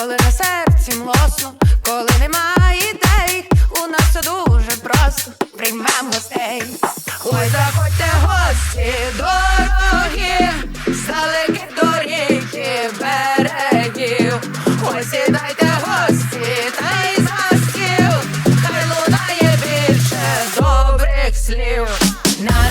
Коли на серці млосно, коли немає Ой, заходьте гості, дорогі, з до доріг берегів. Ой, сідайте гості, та й за стіл, хай лунає більше добрих слів. На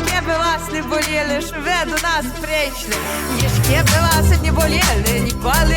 масле болели, веду нас встречны. Ешке бы вас не болели, не болели.